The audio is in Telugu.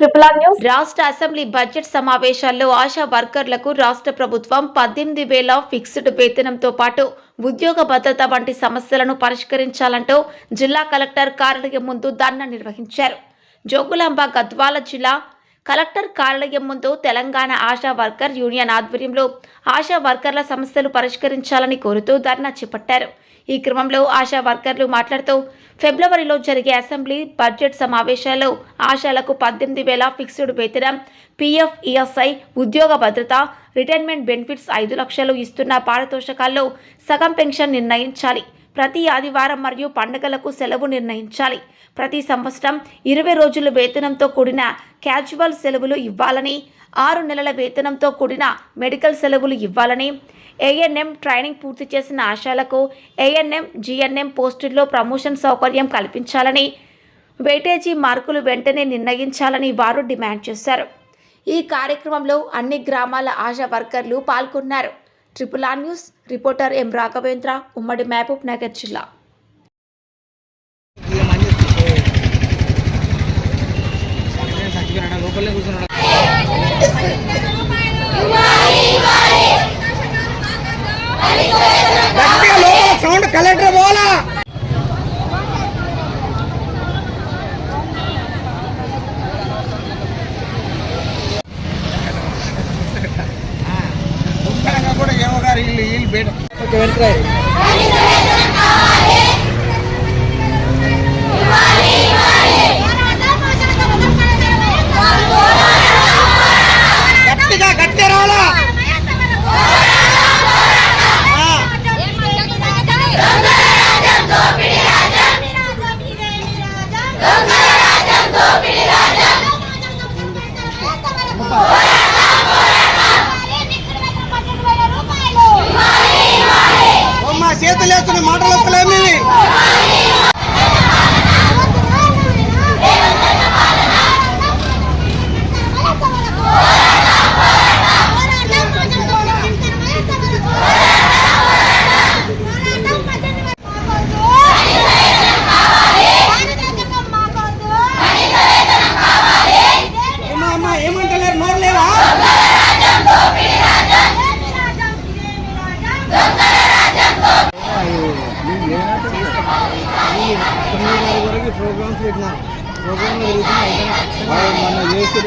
ట్రిపుల్ ఆర్ న్యూస్ రాష్ట్ర అసెంబ్లీ బడ్జెట్ సమావేశాల్లో ఆశా వర్కర్లకు రాష్ట్ర ప్రభుత్వం పద్దెనిమిది వేల ఫిక్స్డ్ వేతనంతో పాటు ఉద్యోగ భద్రత వంటి సమస్యలను పరిష్కరించాలంటూ జిల్లా కలెక్టర్ కార్యాలయం ముందు ధర్నా నిర్వహించారు. జోగులాంబ గద్వాల జిల్లా కలెక్టర్ కార్యాలయం ముందు తెలంగాణ ఆశా వర్కర్ యూనియన్ ఆధ్వర్యంలో ఆశా వర్కర్ల సమస్యలు పరిష్కరించాలని కోరుతూ ధర్నా చేపట్టారు. ఈ క్రమంలో ఆశా వర్కర్లు మాట్లాడుతూ ఫిబ్రవరిలో జరిగే అసెంబ్లీ బడ్జెట్ సమావేశాల్లో ఆశాలకు పద్దెనిమిది వేల ఫిక్స్డ్ వేతనం పీఎఫ్ ఈఎస్ఐ ఉద్యోగ భద్రత రిటైర్మెంట్ బెనిఫిట్స్ ఐదు లక్షలు ఇస్తున్న పారితోషకాల్లో సగం పెన్షన్ నిర్ణయించాలి. ప్రతి ఆదివారం మరియు పండుగలకు సెలవు నిర్ణయించాలి. ప్రతి సంవత్సరం ఇరవై రోజుల వేతనంతో కూడిన క్యాజువల్ సెలవులు ఇవ్వాలని ఆరు నెలల వేతనంతో కూడిన మెడికల్ సెలవులు ఇవ్వాలని ఏఎన్ఎం ట్రైనింగ్ పూర్తి చేసిన ఆశాలకు ఏఎన్ఎం జిఎన్ఎం పోస్టుల్లో ప్రమోషన్ సౌకర్యం కల్పించాలని వెయిటేజీ మార్కులు వెంటనే నిర్ణయించాలని వారు డిమాండ్ చేశారు. ఈ కార్యక్రమంలో అన్ని గ్రామాల ఆశా వర్కర్లు పాల్గొన్నారు. Triple R news reporter M Raghavendra ఉమ్మడి మహబూబ్ నగర్ జిల్లా. కలెక్టర్ పోవాలా? ver. Porque ver. చేతులు వేస్తున్న మాటలు వస్తలేమి ఏమంటలేరు? నోరు లేవా? వరకు ప్రోగ్రామ్స్ పెట్టినా ప్రోగ్రామ్ మన చేసి